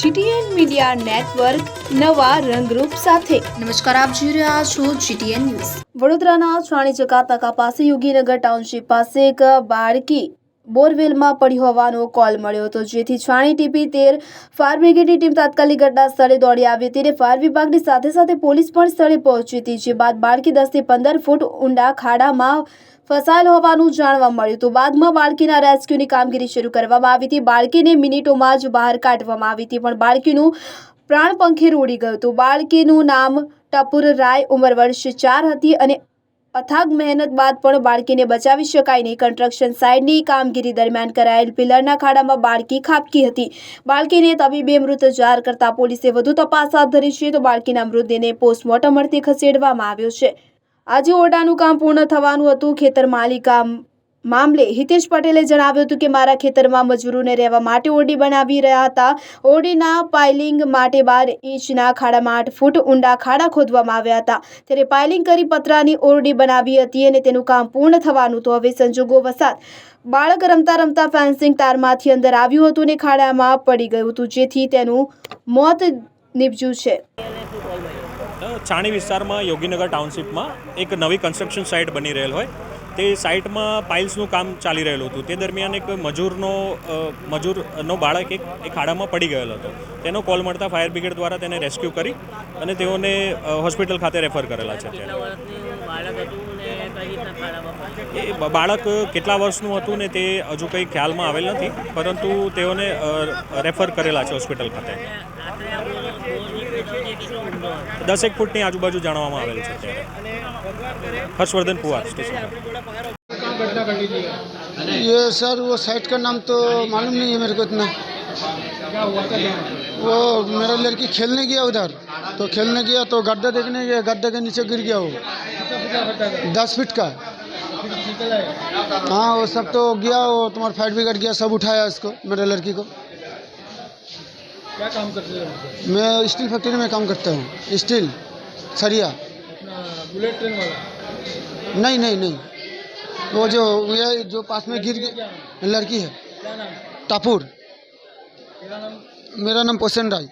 GTN media network નવા રંગરૂપ સાથે. નમસ્કાર આપ જોઈ રહ્યા છો જીટીએન ન્યૂઝ. વડોદરાના છાણી ચકાતકા પાસે યોગીનગર ટાઉનશીપ પાસે એક બાળકી બોરવેલમાં પડી હોવાનો કોલ મળ્યો હતો. જેથી છાણી ટીપી તેર ફાયર બ્રિગેડની ટીમ તાત્કાલિક ઘટના સ્થળે દોડી આવી અને ફાયર વિભાગની સાથે સાથે પોલીસ પણ સ્થળે પહોંચી હતી. જે બાદ બાળકી દસથી પંદર ફૂટ ઊંડા ખાડામાં ફસાયેલ હોવાનું જાણવા મળ્યું હતું. બાદમાં બાળકીના રેસ્ક્યુની કામગીરી શરૂ કરવામાં આવી હતી. બાળકીને મિનિટોમાં જ બહાર કાઢવામાં આવી હતી, પણ બાળકીનું પ્રાણ પંખેર ઉડી ગયું હતું. બાળકીનું નામ ટપુર રાય, ઉંમર વર્ષ ચાર હતી અને અથાગ મહેનત બાદ પણ બાળકીને બચાવી શકાય નહીં. કન્સ્ટ્રક્શન સાઇટની કામગીરી દરમિયાન કરાયેલ પિલરના ખાડામાં બાળકી ખાબકી હતી. બાળકીને તબીબે મૃત જાહેર કરતા પોલીસે વધુ તપાસ હાથ ધરી છે. તો બાળકીના મૃતદેહને પોસ્ટમોર્ટમ અર્થે ખસેડવામાં આવ્યો છે. આજે ઓરડાનું કામ પૂર્ણ થવાનું હતું. ખેતર માલિકા મામલે હિતેશ પટેલે જણાવ્યું હતું કે મારા ખેતરમાં મજૂરોને રહેવા માટે ઓરડી બનાવી રહ્યા હતા. ઓરડીના પાઇલિંગ માટે બાર ઇંચના ખાડામાં આઠ ફૂટ ઊંડા ખાડા ખોદવામાં આવ્યા હતા. ત્યારે પાઇલિંગ કરી પતરાની ઓરડી બનાવી હતી અને તેનું કામ પૂર્ણ થવાનું તો હવે સંજોગો વસાત. બાળક રમતા રમતા ફેન્સિંગ તારમાંથી અંદર આવ્યું હતું અને ખાડામાં પડી ગયું હતું, જેથી તેનું મોત નીપજ્યું છે. છાણી વિસ્તારમાં યોગીનગર ટાઉનશીપમાં એક નવી કન્સ્ટ્રક્શન સાઇટ બની રહેલ હોય. તે સાઇટમાં પાઇલ્સનું કામ ચાલી રહેલું હતું. તે દરમિયાન એક મજૂરનો મજૂરનો બાળક એક એક ખાડામાં પડી ગયેલો હતો. તેનો કોલ મળતા ફાયર બ્રિગેડ દ્વારા તેને રેસ્ક્યુ કરી અને તેઓને હોસ્પિટલ ખાતે રેફર કરેલા છે? એ બાળક કેટલા વર્ષનું હતું ને તે હજુ કંઈ ખ્યાલમાં આવેલ નથી પરંતુ તેઓને રેફર કરેલા છે હોસ્પિટલ ખાતે. આટલે આ બોર બોર નીકળે છે તે કેટલો ઊંડો હતો? દસેક ફૂટની આજુબાજુ જાણવામાં આવેલ છે અત્યારે હર્ષવર્ધન પુવાર સ્ટેશન ये सर वो साइट का नाम तो मालूम नहीं है मेरे को इतना वो मेरा लड़की खेलने गया उधर तो खेलने गया तो गड्ढा देखने गया गड्ढे के नीचे गिर गया वो दस फीट का हाँ वो सब तो गया वो तुम्हारा फाइट बिगड़ गया सब उठाया इसको मेरे लड़की को क्या काम करते हैं? मैं स्टील फैक्ट्री में काम करता हूँ। स्टील सरिया। बुलेट ट्रेन वाला? नहीं नहीं नहीं। वो जो ये जो पास में गिर गया। लड़की है। तापुर। टापुर मेरा नाम पोषण राय।